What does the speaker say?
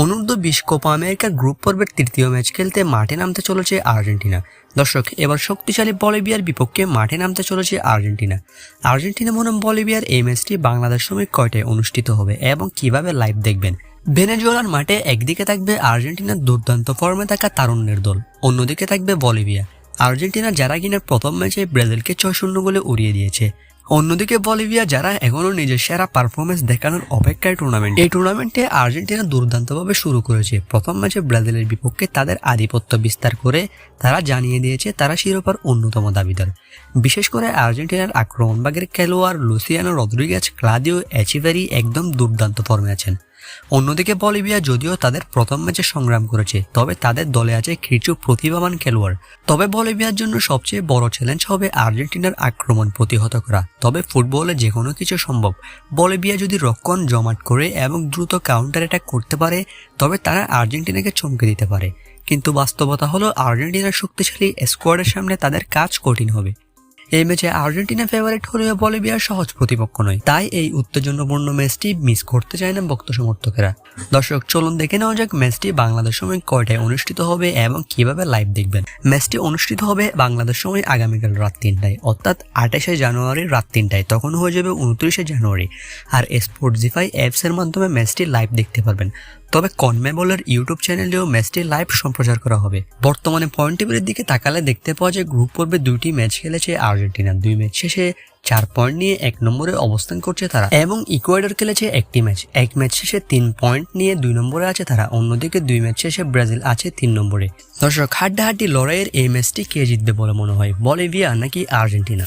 অনূর্ধ্ব বিশ কোপা আমেরিকার গ্রুপ পর্বের তৃতীয় ম্যাচ খেলতে মাঠে নামতে চলেছে আর্জেন্টিনা। দর্শক, এবার শক্তিশালী বলিভিয়ার বিপক্ষে মাঠে নামতে চলেছে আর্জেন্টিনা। আর্জেন্টিনা বনাম বলিভিয়ার এই ম্যাচটি বাংলাদেশ সময় কয়টায় অনুষ্ঠিত হবে এবং কীভাবে লাইভ দেখবেন? ভেনেজুয়েলার মাঠে একদিকে থাকবে আর্জেন্টিনার দুর্দান্ত ফর্মে থাকা তারুণ্যের দল, অন্যদিকে থাকবে বলিভিয়া। আর্জেন্টিনা যারা প্রথম ম্যাচে ব্রাজিলকে ছয় শূন্য গোলে উড়িয়ে দিয়েছে। অন্যদিকে বলিভিয়া যারা এখনও নিজের সেরা পারফরমেন্স দেখানোর অপেক্ষায় টুর্নামেন্ট এই টুর্নামেন্টে আর্জেন্টিনা দুর্দান্তভাবে শুরু করেছে। প্রথম ম্যাচে ব্রাজিলের বিপক্ষে তাদের আধিপত্য বিস্তার করে তারা জানিয়ে দিয়েছে তারা শিরোপার অন্যতম দাবিদার। বিশেষ করে আর্জেন্টিনার আক্রমণবাগের খেলোয়াড় লুসিয়ানো রদ্রিগেজ ক্লাদিও অ্যাচিভারি একদম দুর্দান্ত ফর্মে আছেন। অন্যদিকে বলিভিয়া যদিও তাদের প্রথম ম্যাচে সংগ্রাম করেছে, তবে তাদের দলে আছে কিছু প্রতিভাবান খেলোয়াড়। তবে বলিভিয়ার জন্য সবচেয়ে বড় চ্যালেঞ্জ হবে আর্জেন্টিনার আক্রমণ প্রতিহত করা। তবে ফুটবলে যে কোনো কিছু সম্ভব। বলিভিয়া যদি রক্ষণ জমাট করে এবং দ্রুত কাউন্টার অ্যাটাক করতে পারে, তবে তারা আর্জেন্টিনাকে চমকে দিতে পারে। কিন্তু বাস্তবতা হলো, আর্জেন্টিনার শক্তিশালী স্কোয়াডের সামনে তাদের কাজ কঠিন হবে। এই ম্যাচে আর্জেন্টিনা ফেভারিট হলেও বলিভিয়ার সহজ প্রতিপক্ষ নয়। তাই এই উত্তেজনাপূর্ণ ম্যাচটি মিস করতে চায় না ভক্ত সমর্থকেরা। দর্শক, চলুন দেখে নেওয়া যাক ম্যাচটি বাংলাদেশ সময় কয়টায় অনুষ্ঠিত হবে এবং কীভাবে লাইভ দেখবেন। ম্যাচটি অনুষ্ঠিত হবে বাংলাদেশ সময় আগামীকাল রাত তিনটায়, অর্থাৎ আঠাশে জানুয়ারি রাত তিনটায়। তখন হয়ে যাবে উনত্রিশে জানুয়ারি। আর স্পোর্টজিফাই অ্যাপসের মাধ্যমে ম্যাচটি লাইভ দেখতে পারবেন। তবে কনমেবলের ইউটিউব চ্যানেলেও ম্যাচটি লাইভ সম্প্রচার করা হবে। বর্তমানে পয়েন্ট টেবিলের দিকে তাকালে দেখতে পাওয়া যায় গ্রুপ পর্বে দুইটি ম্যাচ খেলেছে আর্জেন্টিনা দুই ম্যাচ শেষে চার পয়েন্ট নিয়ে এক নম্বরে অবস্থান করছে তারা। এবং ইকুয়েডর খেলেছে একটি ম্যাচ। এক ম্যাচ শেষে তিন পয়েন্ট নিয়ে দুই নম্বরে আছে তারা। অন্যদিকে দুই ম্যাচ শেষে ব্রাজিল আছে তিন নম্বরে। দর্শক, হাড্ডাহাড্ডি লড়াইয়ের এই ম্যাচটি কে জিতবে বলে মনে হয়, বলিভিয়া নাকি আর্জেন্টিনা?